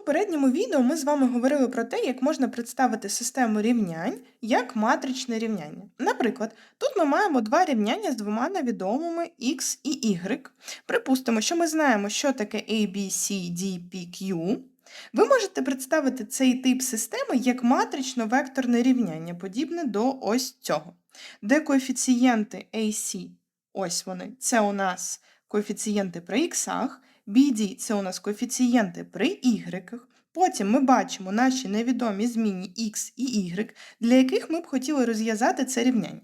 попередньому відео ми з вами говорили про те, як можна представити систему рівнянь як матричне рівняння. Наприклад, тут ми маємо два рівняння з двома невідомими x і y. Припустимо, що ми знаємо, що таке A, B, C, D, P, Q. Ви можете представити цей тип системи як матрично-векторне рівняння, подібне до ось цього, де коефіцієнти AC, ось вони, це у нас коефіцієнти при іксах, BD це у нас коефіцієнти при y. Потім ми бачимо наші невідомі змінні x і y, для яких ми б хотіли розв'язати це рівняння.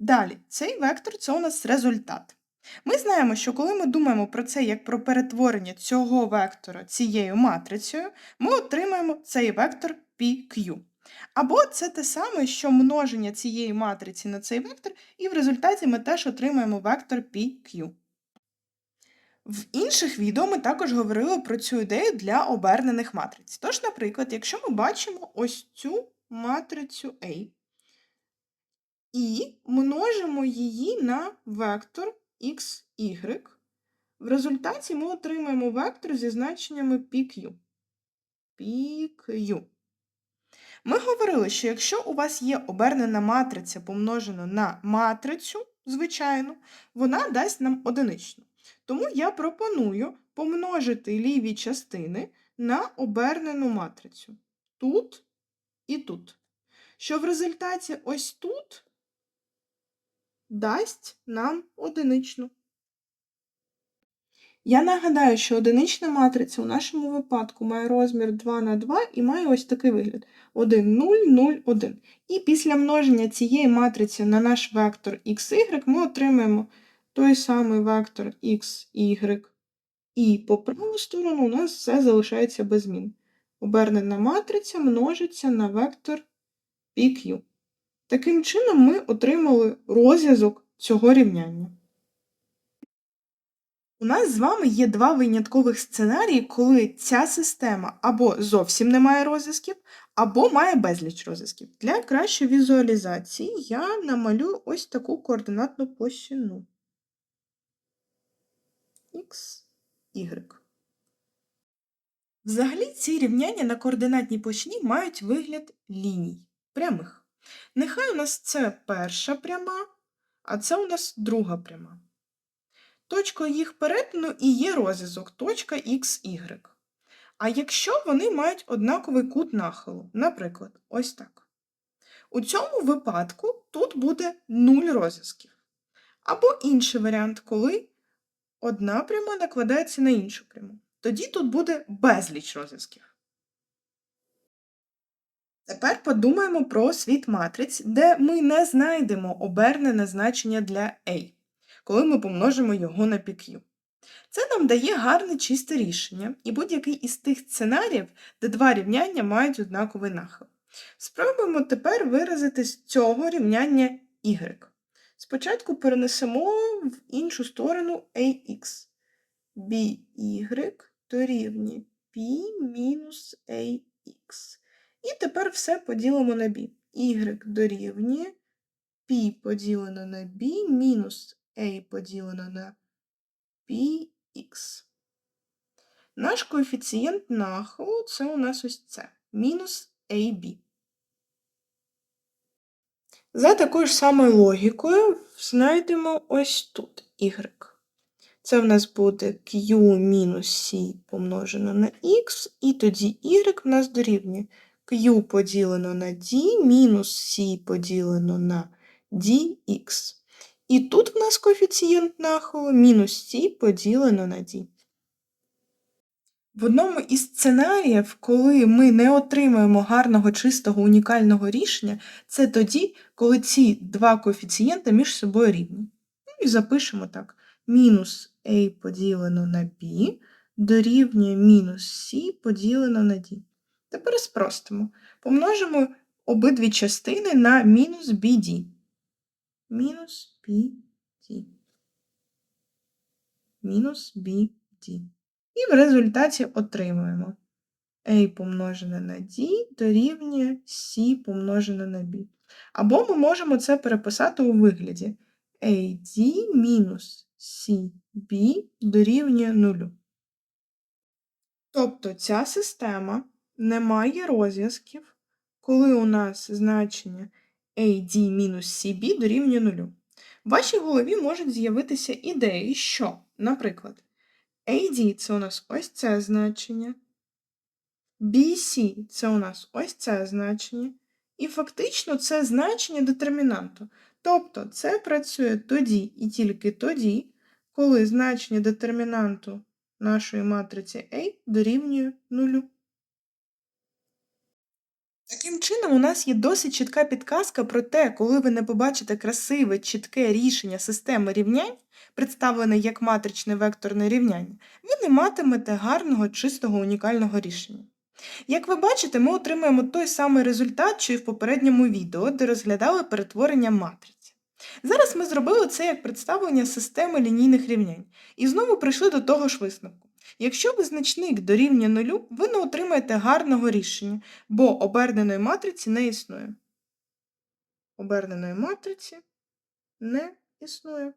Далі, цей вектор це у нас результат. Ми знаємо, що коли ми думаємо про це як про перетворення цього вектора цією матрицею, ми отримаємо цей вектор PQ. Або це те саме, що множення цієї матриці на цей вектор, і в результаті ми теж отримаємо вектор PQ. В інших відео ми також говорили про цю ідею для обернених матриць. Тож, наприклад, якщо ми бачимо ось цю матрицю A і множимо її на вектор XY, в результаті ми отримаємо вектор зі значеннями PQ. PQ. Ми говорили, що якщо у вас є обернена матриця помножена на матрицю, звичайну, вона дасть нам одиничну. Тому я пропоную помножити ліві частини на обернену матрицю. Тут і тут. Що в результаті ось тут дасть нам одиничну. Я нагадаю, що одинична матриця у нашому випадку має розмір 2 на 2 і має ось такий вигляд: 1, 0, 0, 1. І після множення цієї матриці на наш вектор xy ми отримаємо той самий вектор x, y. І по праву сторону у нас все залишається без змін. Обернена матриця множиться на вектор PQ. Таким чином, ми отримали розв'язок цього рівняння. У нас з вами є два виняткових сценарії, коли ця система або зовсім не має розв'язків, або має безліч розв'язків. Для кращої візуалізації я намалюю ось таку координатну площину. X, Y. Взагалі ці рівняння на координатній площині мають вигляд ліній, прямих. Нехай у нас це перша пряма, а це у нас друга пряма. Точкою їх перетину і є розв'язок точка XY. А якщо вони мають однаковий кут нахилу, наприклад, ось так. У цьому випадку тут буде 0 розв'язків. Або інший варіант, коли одна пряма накладається на іншу пряму. Тоді тут буде безліч розв'язків. Тепер подумаємо про світ матриць, де ми не знайдемо обернене значення для A, коли ми помножимо його на PQ. Це нам дає гарне чисте рішення і будь-який із тих сценаріїв, де два рівняння мають однаковий нахил. Спробуємо тепер виразити з цього рівняння y. Спочатку перенесемо в іншу сторону ax. by дорівнює π мінус ax. І тепер все поділимо на b. y дорівнює π поділено на b мінус a поділено на px. Наш коефіцієнт нахилу це у нас ось це мінус ab. За такою ж самою логікою знайдемо ось тут y. Це в нас буде q мінус c помножено на x, і тоді y в нас дорівнює q поділено на d мінус c поділено на dx. І тут в нас коефіцієнт нахилу мінус c поділено на d. В одному із сценаріїв, коли ми не отримуємо гарного, чистого, унікального рішення, це тоді, коли ці два коефіцієнти між собою рівні. Ну і запишемо так: мінус a поділено на b дорівнює мінус c поділено на d. Тепер спростимо. Помножимо обидві частини на мінус bd. Мінус bd. Мінус bd. І в результаті отримуємо a помножене на d дорівнює c помножене на b. Або ми можемо це переписати у вигляді ad мінус cb дорівнює 0. Тобто ця система не має розв'язків, коли у нас значення AD мінус CB дорівнює нулю. В вашій голові можуть з'явитися ідеї, що, наприклад, AD це у нас ось це значення, BC це у нас ось це значення, і фактично це значення детермінанту. Тобто це працює тоді і тільки тоді, коли значення детермінанту нашої матриці A дорівнює нулю. Таким чином, у нас є досить чітка підказка про те, коли ви не побачите красиве, чітке рішення системи рівнянь, представлене як матричне векторне рівняння, ви не матимете гарного, чистого, унікального рішення. Як ви бачите, ми отримуємо той самий результат, що і в попередньому відео, де розглядали перетворення матриці. Зараз ми зробили це як представлення системи лінійних рівнянь і знову прийшли до того ж висновку. Якщо визначник дорівнює нулю, ви не отримаєте гарного рішення, бо оберненої матриці не існує. Оберненої матриці не існує.